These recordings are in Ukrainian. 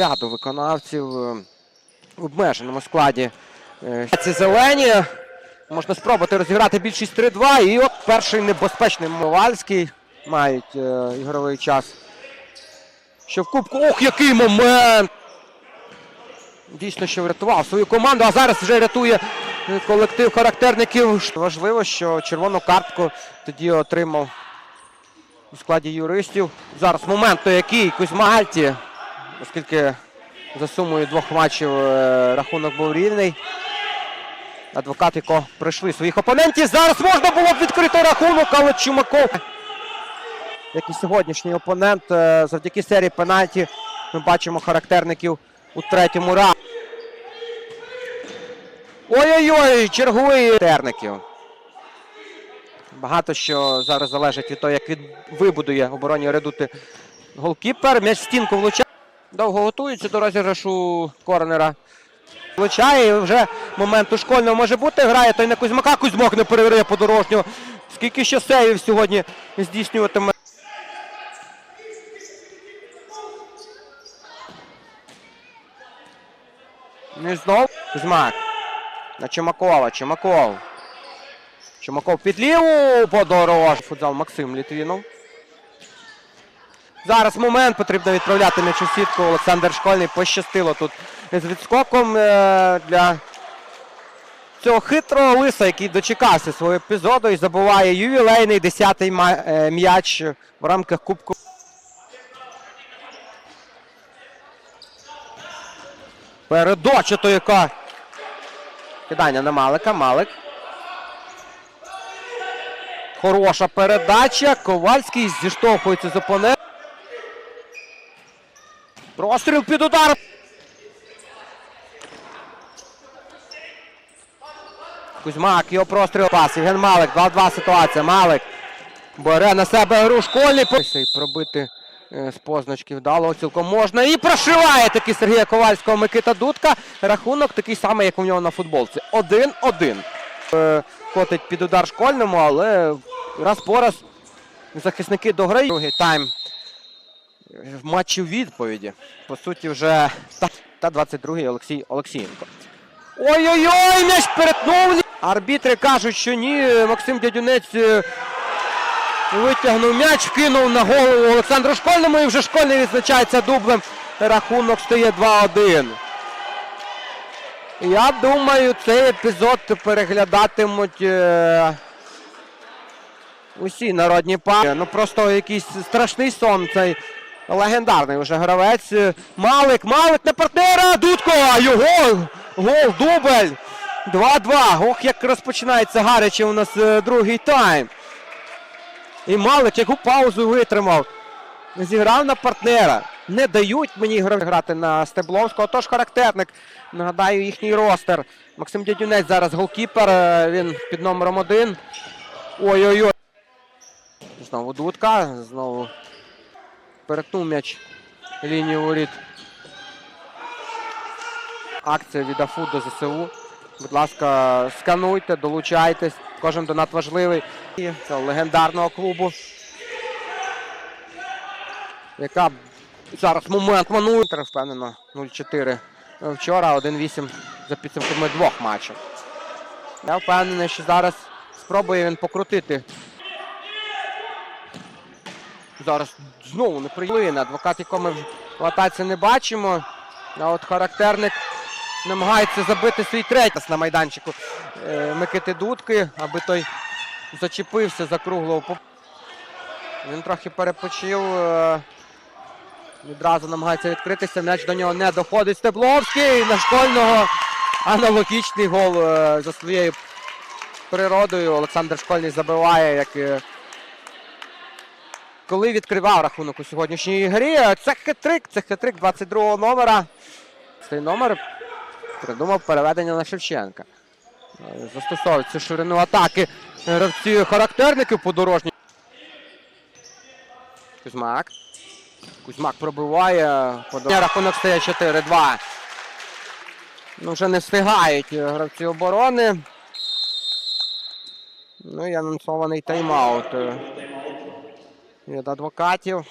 ряду виконавців е, в обмеженому складі. Е, Ці зелені. Можна спробувати розіграти більшість 3-2. І от перший небезпечний Мовальський мають е, ігровий час. Що в кубку. Ох, який момент! Дійсно, що врятував свою команду, а зараз вже рятує колектив характерників. Важливо, що червону картку тоді отримав у складі юристів. Зараз момент, то який Кузьма Альті, оскільки за сумою двох матчів е, рахунок був рівний. Адвокат, якого прийшли своїх опонентів. Зараз можна було б відкрити рахунок, але Чумаков, як і сьогоднішній опонент, е, завдяки серії пенальті ми бачимо характерників у третьому раунді. Ой-ой-ой, черговий терників. Багато що зараз залежить від того, як він вибудує оборонні редути голкіпер. М'яч стінку влучає. Довго готується до розіграшу корнера. Влучає і вже момент у школьного може бути. Грає той на Кузьмака. Кузьмок не перевіряє подорожнього. Скільки ще сейвів сьогодні здійснюватиме. Ну знов Кузьмак. На Чумакова. Чумаков. Чумаков під ліву подорож. Футзал Максим Літвінов. Зараз момент потрібно відправляти м'яч у сітку. Олександр Школьний пощастило тут з відскоком е, для цього хитрого лиса, який дочекався свого епізоду і забуває ювілейний 10-й е, м'яч в рамках Кубку. Передача яка. Кидання на Малика. Малик. Хороша передача. Ковальський зіштовхується з опонентом. Простріл під удар. Кузьмак, його простріл. Пас. Євген Малик. 2-2 ситуація. Малик. Бере на себе гру школьний. Пробити е, з позначки вдало цілком можна. І прошиває таки Сергія Ковальського Микита Дудка. Рахунок такий самий, як у нього на футболці. 1-1. Е, Котить під удар школьному, але раз по раз захисники дограють. Другий тайм в матчі відповіді. По суті, вже та, та 22-й Олексій Олексієнко. Ой-ой-ой, м'яч перетнув. Арбітри кажуть, що ні. Максим Дядюнець е, витягнув м'яч, кинув на голову Олександру Школьному і вже школьний відзначається дублем. Рахунок стає 2-1. Я думаю, цей епізод переглядатимуть е, усі народні пари. Ну просто якийсь страшний сон цей легендарний вже гравець. Малик, Малик на партнера. Дудко! Його гол, дубль. 2-2. Ох, як розпочинається гаряче у нас е, другий тайм. І Малик, яку паузу витримав. Зіграв на партнера. Не дають мені грати на Стебловського. Тож характерник. Нагадаю, їхній ростер. Максим Дядюнець зараз голкіпер. е, Він під номером один. Ой-ой-ой. Знову дудка. Знову перетнув м'яч лінію воріт. Акція від АФУ до ЗСУ. Будь ласка, скануйте, долучайтесь. Кожен донат важливий. Цього легендарного клубу. Яка зараз момент манує. Впевнено 0-4 вчора, 1-8 за підсумками двох матчів. Я впевнений, що зараз спробує він покрутити. Зараз знову неприємний адвокат, якого ми в атаці не бачимо. А от характерник намагається забити свій третій на майданчику е, Микити Дудки, аби той зачепився за круглого. Він трохи перепочив. е, Відразу намагається відкритися. М'яч до нього не доходить. Стебловський на школьного. Аналогічний гол е, за своєю природою. Олександр Школьний забиває, як коли відкривав рахунок у сьогоднішній грі. Е, Це хитрик, це хитрик 22-го номера. Цей номер придумав переведення на Шевченка. Е, Застосовують цю ширину атаки гравці характерників подорожні. Кузьмак. Кузьмак пробиває. Рахунок стає 4-2. Ну, вже не встигають е, гравці оборони. Ну і анонсований тайм-аут е, від адвокатів.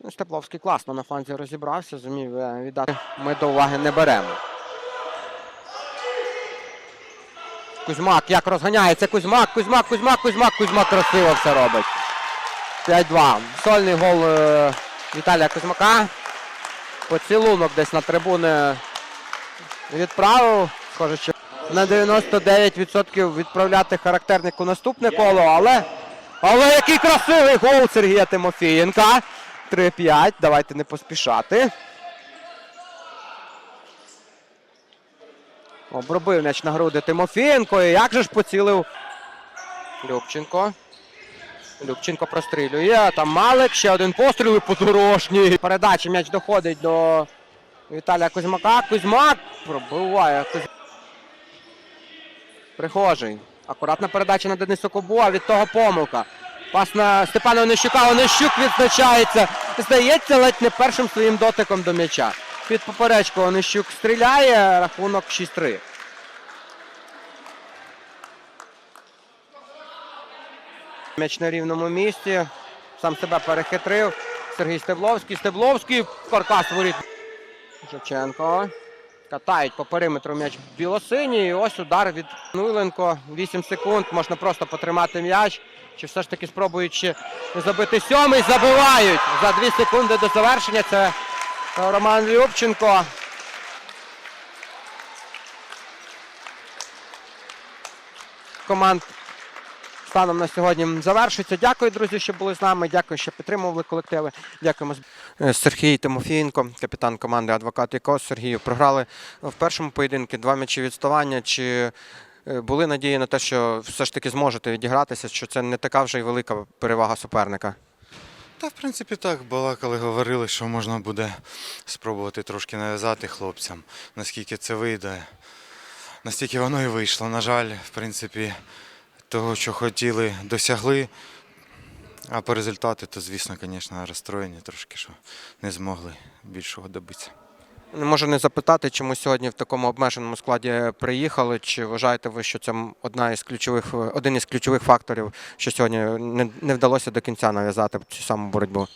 Ну, Степловський класно на фланзі розібрався, зумів е, віддати. Ми до уваги не беремо. Кузьмак як розганяється. Кузьмак, Кузьмак, Кузьмак, Кузьмак, Кузьмак красиво все робить. 5-2. Сольний гол е, Віталія Кузьмака. Поцілунок десь на трибуни відправив. Схоже, що на 99% відправляти характерник у наступне коло, але. Але який красивий гол Сергія Тимофієнка. 3-5. Давайте не поспішати. Обробив м'яч на груди Тимофієнко. І як же ж поцілив Любченко. Любченко прострілює. Там Малик. Ще один постріл і подорожній. Передача м'яч доходить до Віталія Кузьмака. Кузьмак пробиває. Прихожий. Акуратна передача на Дениса Кобу, а від того помилка. Пас на Степана Онищука. Онищук відзначається. Здається, ледь не першим своїм дотиком до м'яча. Під поперечку Онищук стріляє. Рахунок 6-3. М'яч на рівному місці. Сам себе перехитрив. Сергій Стебловський. Стебловський. Каркас воріт. Шевченко. Катають по периметру м'яч білосині. І ось удар від Нуйленко. 8 секунд. Можна просто потримати м'яч. Чи все ж таки спробуючи забити сьомий. Забивають за 2 секунди до завершення. Це Роман Любченко. Команд станом на сьогодні завершується. Дякую, друзі, що були з нами. Дякую, що підтримували колективи. Дякуємо. Е, Сергій Тимофієнко, капітан команди Адвокат ІКОС. Сергію програли в першому поєдинку два м'ячі відставання. Чи е, були надії на те, що все ж таки зможете відігратися, що це не така вже й велика перевага суперника? Та, в принципі, так балакали, говорили, що можна буде спробувати трошки нав'язати хлопцям, наскільки це вийде. Настільки воно і вийшло. На жаль, в принципі, того, що хотіли, досягли. А по результату, то, звісно, звісно, розстроєні трошки, що не змогли більшого добитися. Не можу не запитати, чому сьогодні в такому обмеженому складі приїхали. Чи вважаєте ви, що це одна із ключових, один із ключових факторів, що сьогодні не, не вдалося до кінця нав'язати цю саму боротьбу?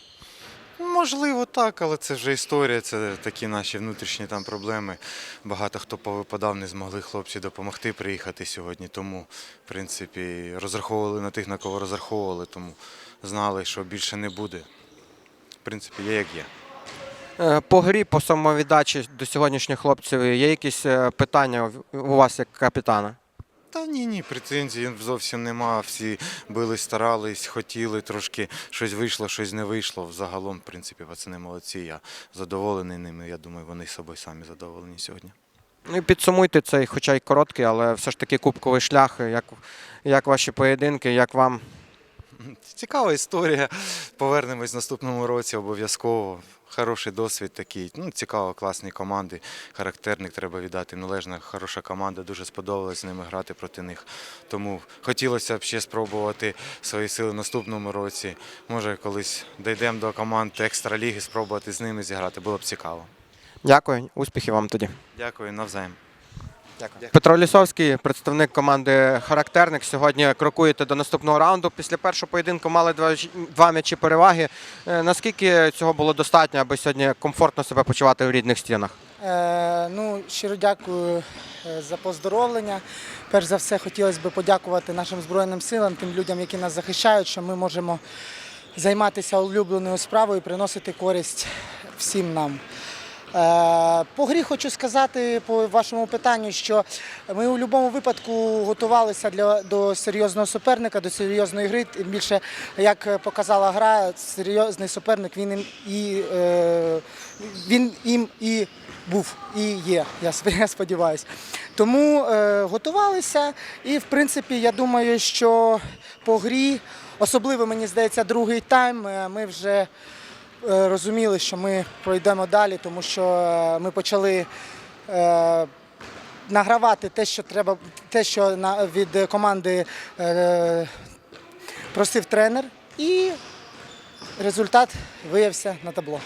Можливо, так, але це вже історія, це такі наші внутрішні там проблеми. Багато хто повипадав, не змогли хлопці допомогти приїхати сьогодні. Тому, в принципі, розраховували на тих, на кого розраховували, тому знали, що більше не буде. В принципі, є як є. Е, По грі, по самовіддачі до сьогоднішніх хлопців є якісь е, питання у вас як капітана? Та ні, ні, претензій зовсім нема. Всі бились, старались, хотіли, трошки щось вийшло, щось не вийшло. Взагалом, в принципі, пацани молодці. Я задоволений ними. Я думаю, вони собою самі задоволені сьогодні. Ну і підсумуйте цей, хоча й короткий, але все ж таки кубковий шлях. Як, як ваші поєдинки, як вам? Цікава історія. Повернемось в наступному році обов'язково. Хороший досвід такий. Ну, цікаво, класні команди. Характерник треба віддати. Належна, хороша команда. Дуже сподобалось з ними грати проти них. Тому хотілося б ще спробувати свої сили в наступному році. Може, колись дійдемо до команд екстраліги, спробувати з ними зіграти. Було б цікаво. Дякую, успіхів вам тоді. Дякую, навзаєм. Дякую. Петро Лісовський, представник команди Характерник. Сьогодні крокуєте до наступного раунду. Після першого поєдинку мали два, два м'ячі переваги. Е, Наскільки цього було достатньо, аби сьогодні комфортно себе почувати в рідних стінах? Е, ну, щиро дякую е, за поздоровлення. Перш за все, хотілося б подякувати нашим Збройним силам, тим людям, які нас захищають, що ми можемо займатися улюбленою справою і приносити користь всім нам. Е, По грі хочу сказати по вашому питанню, що ми у будь-якому випадку готувалися для, до серйозного суперника, до серйозної гри. Тим більше, як показала гра, серйозний суперник він їм і е, він їм і був і є. Я сподіваюся. Тому е, готувалися, і в принципі, я думаю, що по грі, особливо мені здається, другий тайм, ми вже розуміли, що ми пройдемо далі, тому що е, ми почали. Е, Награвати те, що треба, те, що від команди е, просив тренер, і результат виявився на табло.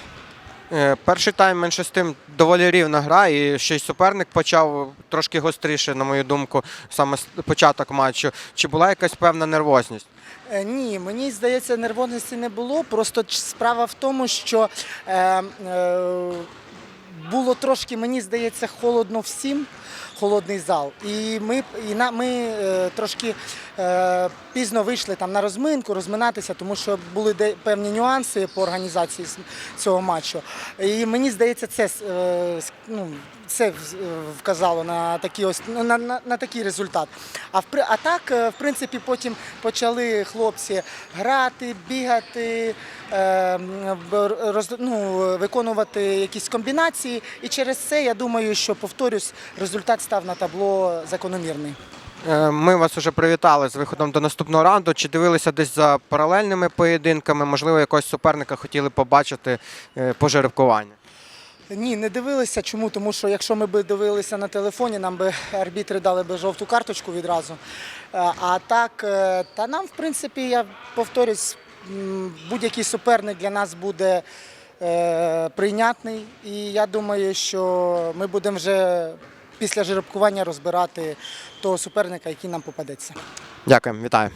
Е, Перший тайм менше з тим доволі рівна гра, і ще й суперник почав трошки гостріше, на мою думку, саме початок матчу. Чи була якась певна нервозність? Е, Ні, мені здається, нервозності не було. Просто справа в тому, що е, е, було трошки, мені здається, холодно всім. Холодний зал. І ми, і на, ми е, трошки е, пізно вийшли там на розминку, розминатися, тому що були де, певні нюанси по організації цього матчу. І мені здається, це е, ну, це е, вказало на такий ось ну, на, на, на такий результат. А в а так, е, в принципі, потім почали хлопці грати, бігати, е, роз, ну, виконувати якісь комбінації. І через це я думаю, що повторюсь, результат став на табло закономірний. Е, Ми вас уже привітали з виходом до наступного раунду. Чи дивилися десь за паралельними поєдинками? Можливо, якогось суперника хотіли побачити е, по жеребкуванню? Ні, не дивилися. Чому? Тому що якщо ми б дивилися на телефоні, нам би арбітри дали би жовту карточку відразу. Е, А так, та нам, в принципі, я повторюсь, будь-який суперник для нас буде прийнятний. І я думаю, що ми будемо вже після жеребкування розбирати того суперника, який нам попадеться. Дякую, вітаю.